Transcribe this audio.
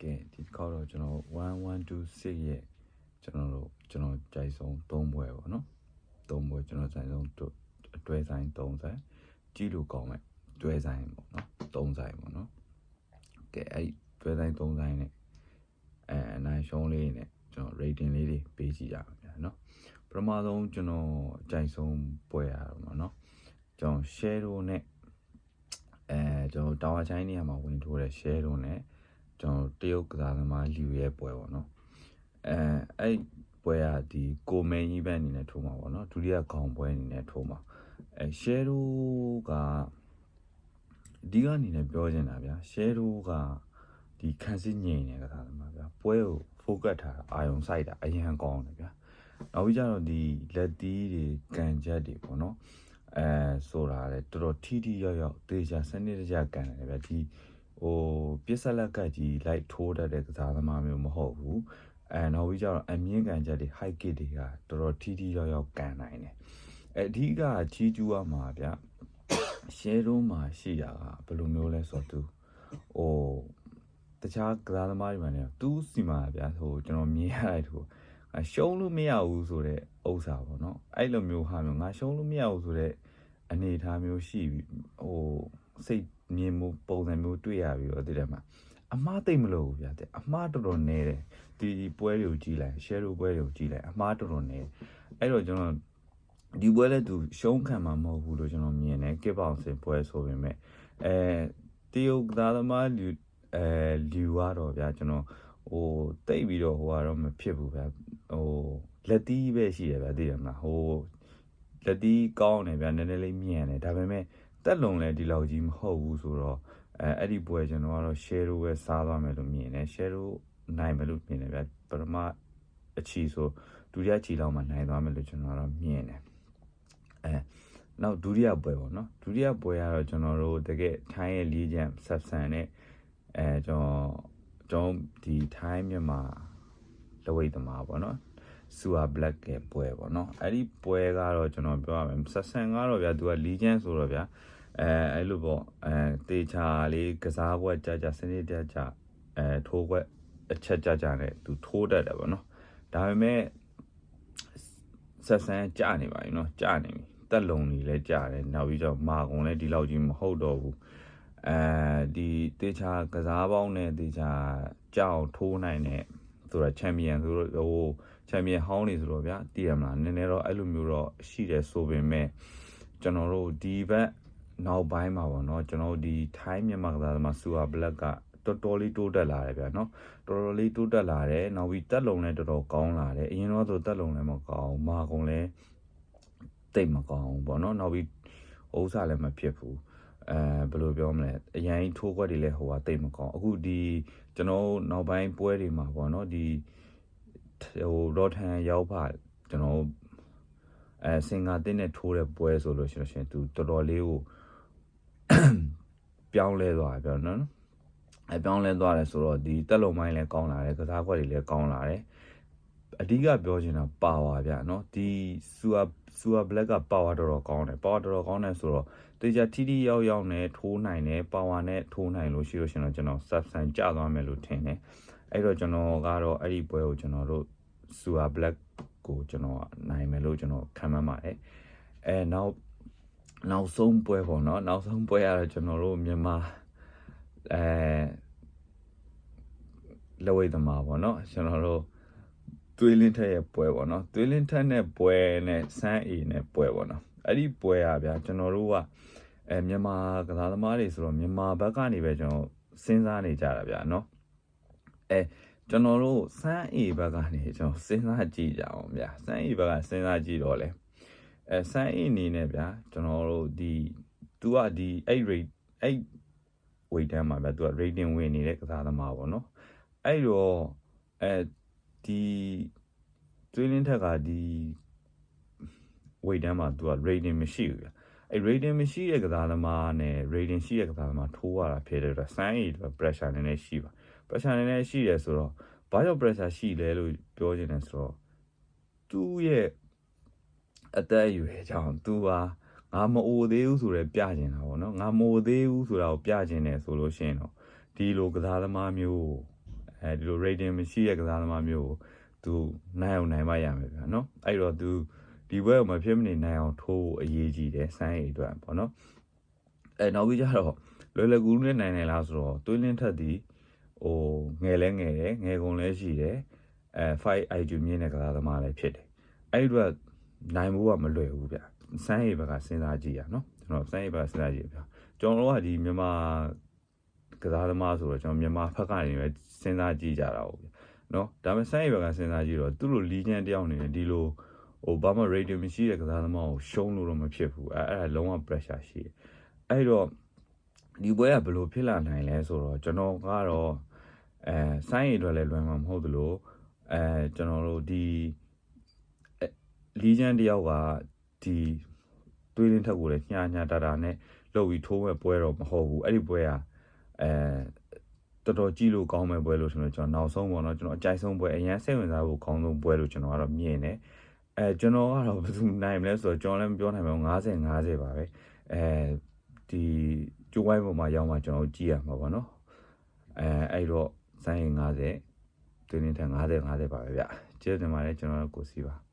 ကဲဒီတစ်ခေါက်တော့ကျွန်တော်1126ရဲ့ကျွန်တော်တို့ကျွန်တော်ကြိုက်ဆုံး3ဘွဲပေါ့နော်3ဘွဲကျွန်တော်ကြိုက်ဆုံးအတွဲဆိုင်3ဆိုင်ကြည့်လို့ကောင်းမဲ့တွဲဆိုင်ပေါ့နော်3ဆိုင်ပေါ့နော်ကဲအဲ့တွဲဆိုင်3ဆိုင်နဲ့အဲအနိုင်ရှုံးလေးနဲ့ကျွန်တော် rating လေးတွေပေးကြည့်ရအောင်ဗျာနော်ပထမဆုံးကျွန်တော်ကြိုက်ဆုံးပွဲရတော့နော်ကျွန်တော် share တို့နဲ့အဲကျွန်တော်တာဝါချိုင်းနေရာမှာဝင်ထိုးတဲ့ share တို့နဲ့ ကျွန်တော်တရုတ်ကစားသမားလူရဲ့ပွဲပေါ့နော်အဲအဲ့ပွဲကဒီကိုမဲကြီးဘက်အနေနဲ့ထိုးမှာပေါ့နော်ဒုတိယခေါင်ပွဲအနေနဲ့ထိုးမှာအဲ share တို့ကဒီကအနေနဲ့ပြောချင်တာဗျာ share တို့ကဒီခန်းစစ်ငိန်နေကစားသမားဗျာပွဲကို focus ထားတာအာယုံစိုက်တာအရင်ကောင်းတယ်ဗျာနောက်ပြီးကြတော့ဒီလက်သီးတွေကန်ချက်တွေပေါ့နော်အဲဆိုတာလေတော်တော်ထီထီရောက်ရောက်တေချာစနစ်တကျကန်တယ်ဗျာဒီ ဟိုပြစ်ဆက်လက်ကတ်ကြီးလိုက်ထိုးတတ်တဲ့ကစားသမားမျိုးမဟုတ်ဘူးအဲနောက်ပြီးကြတော့အမြင့်ကန်ချက်တွေ high kick တွေကတော်တော်ထီထီရောက်ရောက်ကန်နိုင်တယ်အဲအဓိကကြီးကျူးရမှာဗျာရှဲတော့မှာရှိတာကဘယ်လိုမျိုးလဲဆိုတော့သူဟိုတခြားကစားသမားတွေမှာလည်းသူ့စီမှာဗျာဟိုကျွန်တော်မြင်ရတဲ့သူရှုံးလို့မရဘူးဆိုတဲ့ဥစ္စာပေါ့နော်အဲ့လိုမျိုးဟာမျိုးငါရှုံးလို့မရဘူးဆိုတဲ့အနေအထားမျိုးရှိပြီဟိုစိတ် မြင်မှုပုံစံမျိုးတွေ့ရပြီးတော့ဒီထဲမှာအမားသိမ့်မလို့ဗျာတဲ့အမားတော်တော်နေတယ်ဒီပွဲတွေကိုကြည့်လိုက် share ပွဲတွေကိုကြည့်လိုက်အမားတော်တော်နေအဲ့တော့ကျွန်တော်ဒီပွဲလဲသူရှုံးခံမှာမဟုတ်ဘူးလို့ကျွန်တော်မြင်တယ်ကစ်ပေါင်စင်ပွဲဆိုပေမဲ့အဲတရုတ်သားသမားလူအဲလူကတော့ဗျာကျွန်တော်ဟိုတိတ်ပြီးတော့ဟိုကတော့မဖြစ်ဘူးဗျာဟိုလက်တီးပဲရှိရဗျာသိတယ်မလားဟိုလက်တီးကောင်းတယ်ဗျာနည်းနည်းလေးမြင်တယ်ဒါပေမဲ့ တက်လုံလဲဒီလောက်ကြီးမဟုတ်ဘူးဆိုတော့အဲအဲ့ဒီပွဲကျွန်တော်ကတော့ share ပဲစားသွားမယ်လို့မြင်တယ် share နိုင်မယ်လို့မြင်တယ်ဗျာပထမအချီဆိုဒုတိယချီလောက်မှနိုင်သွားမယ်လို့ကျွန်တော်ကတော့မြင်တယ်အဲနောက်ဒုတိယပွဲပေါ့နော်ဒုတိယပွဲကတော့ကျွန်တော်တို့တကယ်ထိုင်းရဲ့လီဂျန်ဆက်ဆန်နဲ့အဲကျွန်တော်ကျွန်တော်ဒီထိုင်းမြန်မာလဝိတ်သမားပေါ့နော်ဆူအာဘလက်ကပွဲပေါ့နော်အဲ့ဒီပွဲကတော့ကျွန်တော်ပြောရမယ်ဆက်ဆန်ကတော့ဗျာသူကလီဂျန်ဆိုတော့ဗျာ အဲအဲ့လိုပေါ့အဲတေချာလေးကစားပွဲကြကြစနစ်တကျအဲထိုးပွဲအချက်ကြကြနဲ့သူထိုးတတ်တယ်ပေါ့နော်ဒါပေမဲ့ဆက်ဆန်ကြနေပါပြီနော်ကြနေပြီတက်လုံနေလဲကြတယ်နောက်ပြီးတော့မာကုံလဲဒီလောက်ကြီးမဟုတ်တော့ဘူးအဲဒီတေချာကစားပေါင်းနဲ့တေချာကြောက်ထိုးနိုင်တဲ့ဆိုတော့ချန်ပီယံဆိုတော့ဟိုချန်ပီယံဟောင်းနေဆိုတော့ဗျာတည်ရမလားနည်းနည်းတော့အဲ့လိုမျိုးတော့ရှိတယ်ဆိုပေမဲ့ကျွန်တော်တို့ဒီဘက် နောက်ပိုင်းမှာပေါ့နော်ကျွန်တော်တို့ဒီထိုင်းမြန်မာကစားသမားဆူဟာဘလက်ကတော်တော်လေးတိုးတက်လာတယ်ဗျာနော်တော်တော်လေးတိုးတက်လာတယ်နောက်ပြီးတက်လုံလည်းတော်တော်ကောင်းလာတယ်အရင်တော့ဆိုတက်လုံလည်းမကောင်းမာကုံလည်းတိတ်မကောင်းပေါ့နော်နောက်ပြီးဥစ္စာလည်းမဖြစ်ဘူးအဲဘယ်လိုပြောမလဲအရင်ထိုးခွက်တွေလည်းဟိုဟာတိတ်မကောင်းအခုဒီကျွန်တော်နောက်ပိုင်းပွဲတွေမှာပေါ့နော်ဒီဟိုရော့ထန်ရောက်ပါကျွန်တော်အဲစင်ကာတင်းနဲ့ထိုးတဲ့ပွဲဆိုလို့ရှိရင်သူတော်တော်လေးကို ပြောင်းလဲသွားတယ်ပြောနော်အပြောင်းလဲသွားတယ်ဆိုတော့ဒီတက်လုံမိုင်းလည်းကောင်းလာတယ်ကစားခွက်တွေလည်းကောင်းလာတယ်အဓိကပြောချင်တာပါဝါဗျเนาะဒီဆူအာဆူအာဘလက်ကပါဝါတော်တော်ကောင်းတယ်ပါဝါတော်တော်ကောင်းတယ်ဆိုတော့တေချာတီတီရောက်ရောက်နဲ့ထိုးနိုင်တယ်ပါဝါနဲ့ထိုးနိုင်လို့ရှိလို့ရှင်တော့ကျွန်တော် substance ကျသွားမယ်လို့ထင်တယ်အဲ့တော့ကျွန်တော်ကတော့အဲ့ဒီပွဲကိုကျွန်တော်တို့ဆူအာဘလက်ကိုကျွန်တော်နိုင်မယ်လို့ကျွန်တော်ခံမှန်းပါတယ်အဲနောက် နောက်ဆုံးပွဲပေါ့နော်နောက်ဆုံးပွဲကတော့ကျွန်တော်တို့မြန်မာအဲလဝိသမာပေါ့နော်ကျွန်တော်တို့သွေးလင်းထက်ရဲ့ပွဲပေါ့နော်သွေးလင်းထက်နဲ့ပွဲနဲ့စမ်းအီနဲ့ပွဲပေါ့နော်အဲ့ဒီပွဲอ่ะဗျာကျွန်တော်တို့ကအဲမြန်မာကစားသမားတွေဆိုတော့မြန်မာဘက်ကနေပဲကျွန်တော်စဉ်းစားနေကြတာဗျာနော်အဲကျွန်တော်တို့စမ်းအီဘက်ကနေကျွန်တော်စဉ်းစားကြည့်ကြအောင်ဗျာစမ်းအီဘက်ကစဉ်းစားကြည့်တော့လေ အဲစမ်းအီအနေနဲ့ဗျာကျွန်တော်တို့ဒီသူကဒီအဲ့ rate အဲ့ weight တန်းမှာဗျာသူက rating ဝင်နေတဲ့ကစားသမားပေါ့နော်အဲ့တော့အဲဒီသွေးလင်းထက်ကဒီ weight တန်းမှာသူက rating မရှိဘူးဗျာအဲ rating မရှိတဲ့ကစားသမားနဲ့ rating ရှိတဲ့ကစားသမားထိုးရတာဖြစ်တဲ့အတွက်စမ်းရည် pressure နည်းနည်းရှိပါ pressure နည်းနည်းရှိတယ်ဆိုတော့ဘာကြောင့် pressure ရှိလဲလို့ပြောချင်တယ်ဆိုတော့သူ့ရဲ့ အသက်အရွယ်ကြောင့်သူဟာငါမအိုသေးဘူးဆိုရဲပြကျင်တာပေါ့နော်ငါမအိုသေးဘူးဆိုတာကိုပြကျင်တယ်ဆိုလို့ရှိရင်တော့ဒီလိုကစားသမားမျိုးအဲအဲဒီလို rating မရှိတဲ့ကစားသမားမျိုးကိုသူနိုင်အောင်နိုင်မရမယ်ဗျာနော်အဲ့တော့သူဒီဘက်ကိုမဖြစ်မနေနိုင်အောင်ထိုးဖို့အရေးကြီးတယ်ဆိုင်းရည်အတွက်ပေါ့နော်အဲနောက်ပြီးကြတော့လွယ်လွယ်ကူကူနဲ့နိုင်နိုင်လားဆိုတော့သွေးလင်းထက်သည်ဟိုငယ်လဲငယ်တယ်ငယ်ကုန်လဲရှိတယ်အဲ5 IQ မြင့်တဲ့ကစားသမားလည်းဖြစ်တယ်အဲ့ဒီအတွက် နိုင်ဖို့ကမလွယ်ဘူးဗျစမ်းရေဘက်ကစဉ်းစားကြည့်ရနော်ကျွန်တော်စမ်းရေဘက်ကစဉ်းစားကြည့်ဗျကျွန်တော်တို့ကဒီမြန်မာကစားသမားဆိုတော့ကျွန်တော်မြန်မာဘက်ကနေပဲစဉ်းစားကြည့်ကြတာဟုတ်ဗျနော်ဒါပေမဲ့စမ်းရေဘက်ကစဉ်းစားကြည့်တော့သူ့လိုလီဂျန်တယောက်နေနဲ့ဒီလိုဟိုဘာမှရေဒီယိုမရှိတဲ့ကစားသမားကိုရှုံးလို့တော့မဖြစ်ဘူးအဲအဲ့ဒါလုံးဝ pressure ရှိတယ်အဲ့တော့ဒီပွဲကဘယ်လိုဖြစ်လာနိုင်လဲဆိုတော့ကျွန်တော်ကတော့အဲဆိုင်းရီအတွက်လည်းလွယ်မှာမဟုတ်သလိုအဲကျွန်တော်တို့ဒီ လီဂျန်တယောက်ကဒီတွေးလင်းထက်ကိုလည်းညာညာတာတာနဲ့လောက်ပြီးထိုးမဲ့ပွဲတော့မဟုတ်ဘူးအဲ့ဒီပွဲကအဲတော်တော်ကြည့်လို့ကောင်းမဲ့ပွဲလို့ဆိုတော့ကျွန်တော်နောက်ဆုံးပေါ့နော်ကျွန်တော်အကြိုက်ဆုံးပွဲအရင်စိတ်ဝင်စားဖို့ကောင်းဆုံးပွဲလို့ကျွန်တော်ကတော့မြင်တယ်အဲကျွန်တော်ကတော့ဘယ်သူနိုင်မလဲဆိုတော့ကျွန်တော်လည်းမပြောနိုင်ပါဘူး90 90ပါပဲအဲဒီကျိုးဝိုင်းပေါ်မှာရောက်မှကျွန်တော်ကြည့်ရမှာပေါ့နော်အဲအဲ့တော့စိုင်းရင်90တင်းတင်းထက်90 90ပါပဲဗျကျေးဇူးတင်ပါတယ်ကျွန်တော်တို့ကိုစီပါ